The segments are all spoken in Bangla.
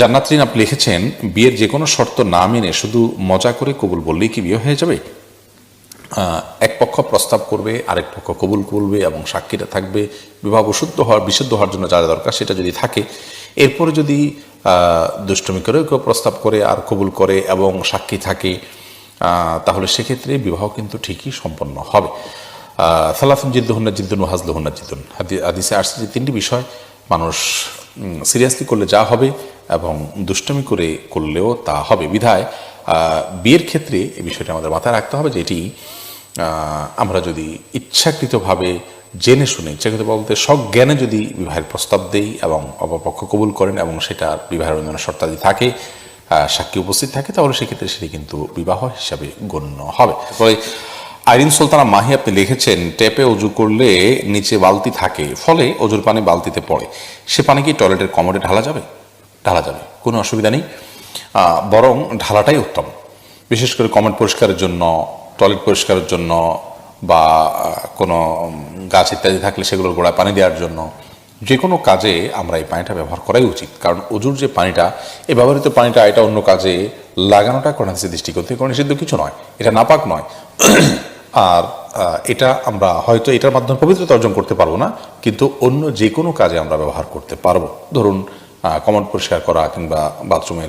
জান্নাতরিন আপনি লিখেছেন, বিয়ের যে কোনো শর্ত না মেনে শুধু মজা করে কবুল বললেই কি বিয়ে হয়ে যাবে? এক পক্ষ প্রস্তাব করবে, আরেক পক্ষ কবুল করবে এবং সাক্ষীটা থাকবে। বিবাহ বিশুদ্ধ হওয়ার বিশুদ্ধ হওয়ার জন্য যা দরকার সেটা যদি থাকে, এরপরে যদি দুষ্টমি করে কেউ প্রস্তাব করে আর কবুল করে এবং সাক্ষী থাকে তাহলে সেক্ষেত্রে বিবাহ কিন্তু ঠিকই সম্পন্ন হবে। সালাফুন জিদ্দুহন্না জিদ্দুন হাজলুহন্না জিদ্দুন। হাদি আদিসে আসছে যে তিনটি বিষয়, মানুষ সিরিয়াসলি করলে যা হবে এবং দুষ্টমি করে করলেও তা হবে। বিধায় বিয়ের ক্ষেত্রে এই বিষয়টা আমাদের মাথায় রাখতে হবে যে এটি আমরা যদি ইচ্ছাকৃতভাবে জেনে শুনে ইচ্ছাকৃত বলতে সজ্ঞানে যদি বিবাহের প্রস্তাব দেই এবং অপপক্ষ কবুল করেন এবং সেটা বিবাহের অন্যান্য শর্তাদি থাকে সাক্ষী উপস্থিত থাকে, তাহলে সেক্ষেত্রে সেটি কিন্তু বিবাহ হিসাবে গণ্য হবে। তবে আইরিন সুলতানা মাহি আপনি লিখেছেন ট্যাপে অজু করলে নিচে বালতি থাকে, ফলে অজুর পানি বালতিতে পড়ে। সে পানি কি টয়লেটের কমোডে ঢালা যাবে? ঢালা যাবে, কোনো অসুবিধা নেই। বরং ঢালাটাই উত্তম। বিশেষ করে কমেন্ট পরিষ্কারের জন্য, টয়লেট পরিষ্কারের জন্য বা কোনো গাছ ইত্যাদি থাকলে সেগুলোর গোড়ায় পানি দেওয়ার জন্য যে কোনো কাজে আমরা এই পানিটা ব্যবহার করাই উচিত। কারণ অজুর যে পানিটা এই ব্যবহৃত পানিটা এটা অন্য কাজে লাগানোটা কোরআন দৃষ্টিকোণ থেকে কোনো নিষিদ্ধ কিছু নয়। এটা নাপাক নয়। আর এটা আমরা হয়তো এটার মাধ্যমে পবিত্রতা অর্জন করতে পারব না, কিন্তু অন্য যে কোনো কাজে আমরা ব্যবহার করতে পারব। ধরুন কমন পরিষ্কার করা কিংবা বাথরুমের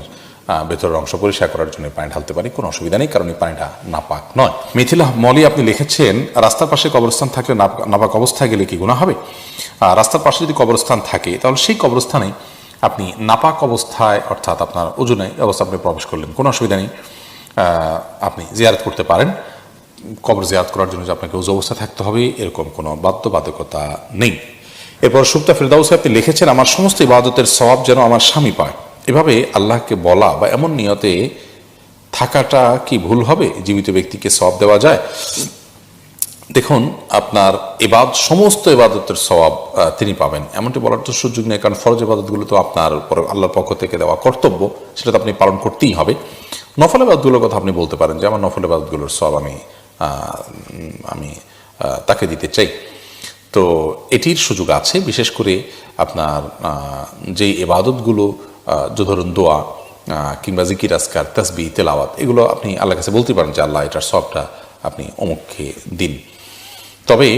ভেতরের অংশ পরিষ্কার করার জন্য পানি ঢালতে পারি, কোনো অসুবিধা নেই, কারণ এই পানিটা নাপাক নয়। মিথিলা মলি, আপনি লিখেছেন, রাস্তার পাশে কবরস্থান থাকলে নাপ- নাপাক অবস্থায় গেলে কি গুণা হবে? রাস্তার পাশে যদি কবরস্থান থাকে, তাহলে সেই কবরস্থানে আপনি নাপাক অবস্থায়, অর্থাৎ আপনার ওজনে অবস্থা আপনি প্রবেশ করলেন, কোনো অসুবিধা নেই। আপনি জিয়ারত করতে পারেন। কবর জিয়ারত করার জন্য যে আপনাকে উজু অবস্থা থাকতে হবে, এরকম কোনো বাধ্যবাধকতা নেই। এরপর সুক্তা ফেরদাউসে আপনি লিখেছেন, আমার সমস্ত ইবাদতের স্বভাব যেন আমার স্বামী পায়। এভাবে আল্লাহকে বলা বা এমন নিয়তে থাকাটা কি ভুল হবে? জীবিত ব্যক্তিকে সওয়াব দেওয়া যায়? দেখুন, আপনার এবাদ সমস্ত এবাদতের স্বভাব তিনি পাবেন। এমনটি বলার তো সুযোগ নেই, কারণ ফরজ এবাদতগুলো তো আপনার আল্লাহর পক্ষ থেকে দেওয়া কর্তব্য। সেটা তো আপনি পালন করতেই হবে। নফল এবাদতগুলোর কথা আপনি বলতে পারেন যে, আমার নফল এবাদতগুলোর সব আমি আমি তাকে দিতে চাই। তো এটির সুযোগ আছে, বিশেষ করে আপনার যেই এবাদতগুলো ধরুন দোয়া কিংবা জিকির আসকার তসবি, তেলাওয়াত, এগুলো আপনি আল্লাহর কাছে বলতে পারেন যে আল্লাহ এটার সবটা আপনি অমুককে দিন। তবে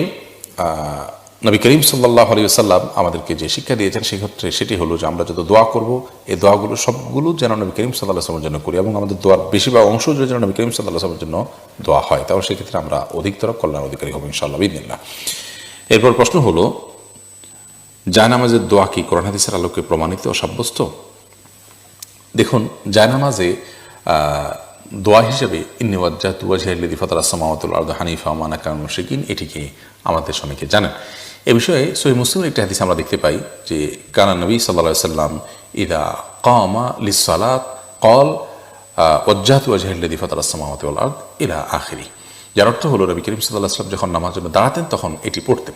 নবী করিম সাল্লাহ আলী সাল্লাম আমাদেরকে যে শিক্ষা দিয়েছেন সেক্ষেত্রে সেটি হলো যে আমরা যত দোয়া করব এই দোয়াগুলো সবগুলো যেন নবী করিম সাল্লাহ আসলামের জন্য করি এবং আমাদের দোয়ার বেশিরভাগ অংশ যেন নবী করিম সাল্লাহ আসলামের জন্য দোয়া হয়। তাহলে সেক্ষেত্রে আমরা অধিকতর কল্যাণ অধিকারী হব ইনশাল্লাহ বিদিল্লা এরপর প্রশ্ন হলো, জায়নামাজের দোয়া কি কোরআন হাদিসের আলোকে প্রমাণিত ও সাব্যস্ত? দেখুন, জায়নামাজে দোয়া হিসেবে ইন্নিওয়াজ্জা তুয়াজিহাল্লিদি ফতার আসসামাতুল আর্দ হানিফা মানা কান মুশরিকিন এটিকে আমাদের অনেকে জানেন। এ বিষয়ে সহি মুসলিম একটি হাদিস আমরা দেখতে পাই যে, কানা নবী সাল্লা সাল্লাম ইদা কামা লিসালাত কল ওজ্জাত ওয়াজহাল্লিদি ফতার আসসামাতুল আর্দ ইলা আখিরি যার অর্থ হলো নবী করিম সাল্লাহ সাল্লাম যখন নামাজ জন্য দাঁড়াতেন, তখন এটি পড়তেন।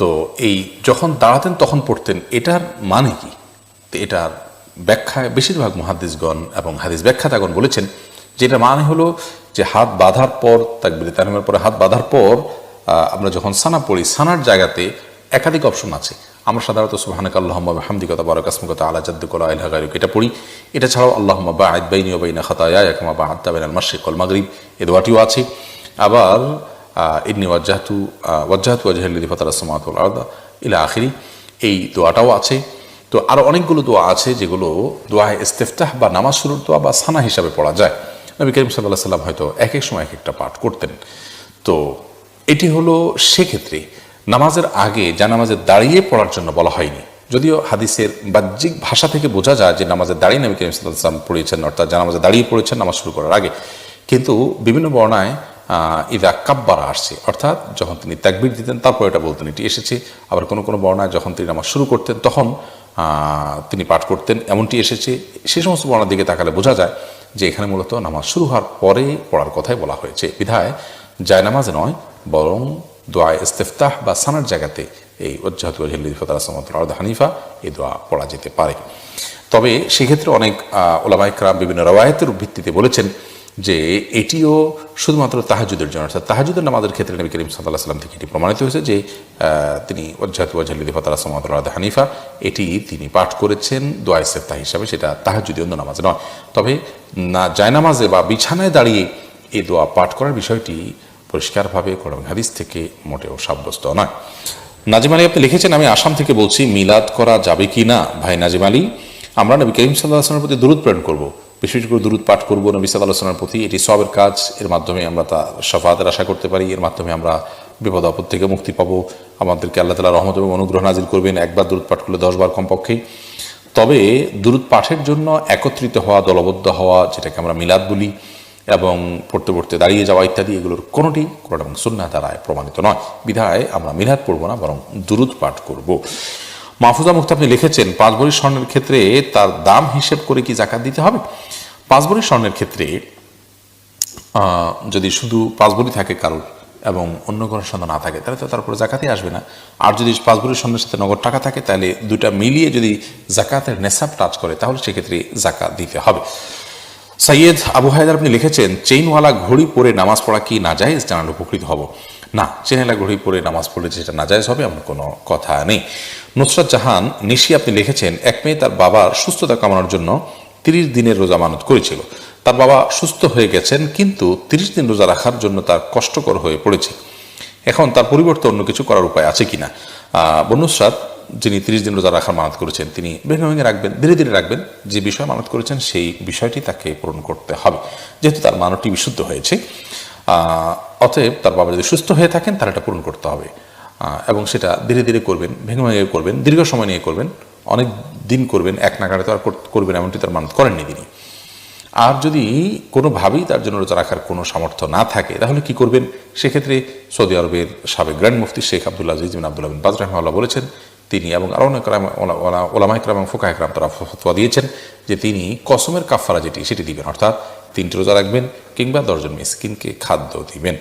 তো এই যখন দাঁড়াতেন, তখন পড়তেন, এটার মানে কি? এটার ব্যাখ্যায় বেশিরভাগ মহাদিসগণ এবং হাদিস ব্যাখ্যাতাগণ বলেছেন যে এটার মানে হলো যে হাত বাঁধার পর, তাকবিরে তাহমিমের পরে হাত বাঁধার পর আমরা যখন সানা পড়ি, সানার জায়গাতে একাধিক অপশন আছে। আমরা সাধারণত সুহানাক আল্লাহ হামদিকতা বারক আসমকতা আলা জাদ্দুকলা আল্লাহ গায়ুক এটা পড়ি। এটা ছাড়াও আল্লাহ বা আয়দ বাইনি খাতায়া একমা বা আত্মা বেন মাসিক কল মাগরিব, এ দোয়াটিও আছে। আবার ইদনি ওয়াজাহাতু ওয়াজাহাতু ওয়াজাহিল্লি ফতার আসমাতুল আর্দা ইলা আখিরি। এই দোয়াটাও আছে। তো আরও অনেকগুলো দোয়া আছে যেগুলো দোয়ায় ইস্তেফতাহ বা নামাজ শুরুর দোয়া বা সানা হিসাবে পড়া যায়। নবী করিম সাল্লাহ সাল্লাম হয়তো এক এক সময় এক একটা পাঠ করতেন। তো এটি হলো সেক্ষেত্রে নামাজের আগে যা নামাজের দাঁড়িয়ে পড়ার জন্য বলা হয়নি। যদিও হাদিসের বাহ্যিক ভাষা থেকে বোঝা যায় যে নামাজের দাঁড়িয়ে নবী করিম সাল্লাহ সাল্লাম পড়িয়েছেন অর্থাৎ যা নামাজে দাঁড়িয়ে পড়েছেন নামাজ শুরু করার আগে। কিন্তু বিভিন্ন বর্ণায় ইদা কাব্বারা আসছে অর্থাৎ যখন তিনি তাকবির দিতেন, তারপর এটা বলতেন, এটি এসেছে। আবার কোনো কোনো বর্ণায় যখন তিনি নামাজ শুরু করতেন, তখন তিনি পাঠ করতেন, এমনটি এসেছে। সে সমস্ত বর্ণার দিকে তাকালে বোঝা যায় যে এখানে মূলত নামাজ শুরু হওয়ার পরে পড়ার কথাই বলা হয়েছে। বিধায় যায় নামাজ নয়, বরং দোয়া ইস্তেফতাহ বা সানার জায়গাতে এই আসমতুল হানিফা এই দোয়া পড়া যেতে পারে। তবে সেক্ষেত্রে অনেক ওলামাইকরাম বিভিন্ন রওয়ায়তের ভিত্তিতে বলেছেন যে এটিও শুধুমাত্র তাহাজুদের জন্য, অর্থাৎ তাহাজুদের নামাজের ক্ষেত্রে নবী করিম সাল্লাহ সাল্লাম থেকে এটি প্রমাণিত হয়েছে যে তিনি ওজাহাত ওয়াজাল্লি ফতাল আসমাদ হানিফা, এটি তিনি পাঠ করেছেন দোয়াই সেফতা হিসাবে, সেটা তাহাজুদি অন্য নামাজ নয়। তবে না জায়নামাজে বা বিছানায় দাঁড়িয়ে এই দোয়া পাঠ করার বিষয়টি পরিষ্কারভাবে কোরআন হাদিস থেকে মোটেও সাব্যস্ত নয়। নাজিম আলী আপনি লিখেছেন, আমি আসাম থেকে বলছি, মিলাদ করা যাবে কি না? ভাই নাজিম আলী, আমরা নবী করিম সাল্লাহ আসলামের প্রতি দূরত প্রেরণ করব। বিশেষ করে দূরত পাঠ করব নবী সাল্লাহ আসলামের প্রতি। এটি সবের কাজ, এর মাধ্যমে আমরা তা সফাতের আশা করতে পারি, এর মাধ্যমে আমরা বিপদ আপদ থেকে মুক্তি পাবো। আমাদেরকে আল্লাহ তালা রহমত এবং অনুগ্রহ নাজিল করবেন, একবার দূরত পাঠ করলে দশবার কমপক্ষে তবে দূরত পাঠের জন্য একত্রিত হওয়া, দলবদ্ধ হওয়া, যেটাকে আমরা মিলাদ বলি, এবং পড়তে পড়তে দাঁড়িয়ে যাওয়া ইত্যাদি, এগুলোর কোনোটি কোরআন এবং সুন্না দ্বারায় প্রমাণিত নয়। বিধায় আমরা মিলাদ পড়ব না, বরং দুরুদ পাঠ করব। মাহফুজা মুক্ত আপনি লিখেছেন, পাঁচ ভরি স্বর্ণের ক্ষেত্রে তার দাম হিসেব করে কি জাকাত দিতে হবে? পাঁচ ভরি স্বর্ণের ক্ষেত্রে যদি শুধু পাঁচ ভরি থাকে কারোর এবং অন্য কোনো স্বর্ণ না থাকে, তাহলে তো তারপরে জাকাতই আসবে না। আর যদি পাঁচ ভরি স্বর্ণের সাথে নগদ টাকা থাকে, তাহলে দুইটা মিলিয়ে যদি জাকাতের নেশাব টাচ করে, তাহলে সেক্ষেত্রে জাকাত দিতে হবে। সৈয়দ আবু হায়দার আপনি লিখেছেন, চেইনওয়ালা ঘড়ি পরে নামাজ পড়া কি না যায় জানার উপকৃত হব। না চেইনওয়ালা ঘড়ি পরে নামাজ পড়লে যেটা নাজায়েজ হবে, এমন কোনো কথা নেই। নুসরাত জাহান নিশি আপনি লিখেছেন, এক মেয়ে তার বাবার সুস্থতা কামানোর জন্য তিরিশ দিনের রোজা মানত করেছিল। তার বাবা সুস্থ হয়ে গেছেন, কিন্তু তিরিশ দিন রোজা রাখার জন্য তার কষ্টকর হয়ে পড়েছে। এখন তার পরিবর্তে অন্য কিছু করার উপায় আছে কিনা? বনুসরাত যিনি তিরিশ দিন রোজা রাখার মানত করেছেন, তিনি ভেঙে ভেঙে রাখবেন, ধীরে ধীরে রাখবেন, যে বিষয় মানত করেছেন, সেই বিষয়টি তাকে পূরণ করতে হবে। যেহেতু তার মানটি বিশুদ্ধ হয়েছে অতএব তার বাবা যদি সুস্থ হয়ে থাকেন তাহলে এটা পূরণ করতে হবে। এবং সেটা ধীরে ধীরে করবেন, ভেঙে ভেঙে করবেন, দীর্ঘ সময় নিয়ে করবেন, অনেক দিন করবেন, এক নাগাড়ে তো আর কর- করবেন এমনটি তার মানত করেননি তিনি। আর যদি কোনোভাবেই তার জন্য রোজা রাখার কোনো সামর্থ্য না থাকে, তাহলে কি করবেন? সেক্ষেত্রে সৌদি আরবের সাবেক গ্র্যান্ড মুফতি Sheikh Abdullah Aziz bin Abdullah bin Baz বলেছেন, তিনি এবং আরও অনেক ওলামা ইকরাম এবং ফোকা ইকরাম তারা ফতোয়া দিয়েছেন যে তিনি কসমের কাফারা যেটি, সেটি দিবেন। অর্থাৎ তিনটি রোজা রাখবেন কিংবা দশজন মিসকিনকে খাদ্য দিবেন।